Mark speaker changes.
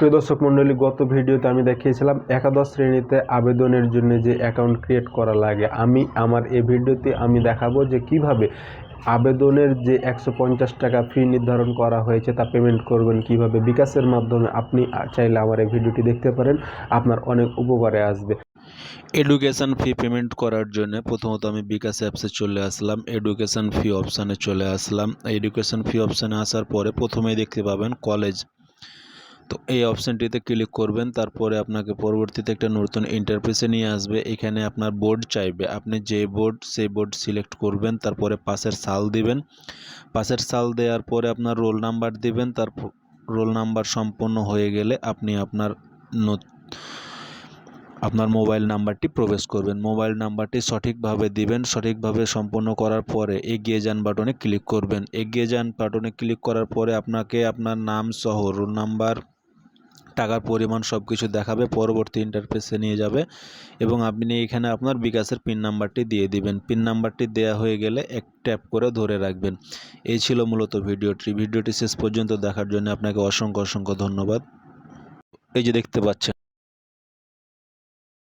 Speaker 1: প্রিয় দর্শক মণ্ডলী, গত ভিডিওতে আমি দেখিয়েছিলাম একাদশ শ্রেণীতে আবেদনের জন্য যে অ্যাকাউন্ট ক্রিয়েট করা লাগে। আমি, আমার এই ভিডিওতে আমি দেখাবো যে কীভাবে আবেদনের যে একশো পঞ্চাশ টাকা ফি নির্ধারণ করা হয়েছে তা পেমেন্ট করবেন, কীভাবে বিকাশের মাধ্যমে আপনি চাইলে আমার এই ভিডিওটি দেখতে পারেন। আপনার অনেক উপকারে আসবে।
Speaker 2: এডুকেশন ফি পেমেন্ট করার জন্য প্রথমত আমি বিকাশ অ্যাপসে চলে আসলাম এডুকেশন ফি অপশানে চলে আসলাম। এডুকেশন ফি অপশানে আসার পরে প্রথমেই দেখতে পাবেন কলেজ তো এই অপশানটিতে ক্লিক করবেন, তারপরে আপনাকে পরবর্তীতে একটা নতুন ইন্টারফেসে নিয়ে আসবে। এখানে আপনার বোর্ড চাইবে। আপনি যে বোর্ড সেই বোর্ড সিলেক্ট করবেন, তারপরে পাশের সাল দিবেন। পাশের সাল দেওয়ার পরে আপনার রোল নাম্বার দিবেন তারপর রোল নাম্বার সম্পন্ন হয়ে গেলে আপনি আপনার আপনার মোবাইল নাম্বারটি প্রবেশ করবেন। মোবাইল নাম্বারটি সঠিকভাবে দিবেন, সঠিকভাবে সম্পন্ন করার পরে এগিয়ে যান বাটনে ক্লিক করবেন। এগিয়ে যান বাটনে ক্লিক করার পরে আপনাকে আপনার নাম সহ রোল নাম্বার টাকার পরিমাণ সব কিছু দেখাবে, পরবর্তী ইন্টারফেসে নিয়ে যাবে এবং আপনি এখানে আপনার বিকাশের পিন নাম্বারটি দিয়ে দিবেন। পিন নাম্বারটি দেয়া হয়ে গেলে এক ট্যাপ করে ধরে রাখবেন। এই ছিল মূলত ভিডিওটি। ভিডিওটি শেষ পর্যন্ত দেখার জন্য আপনাকে অসংখ্য অসংখ্য ধন্যবাদ। এই যে দেখতে পাচ্ছেন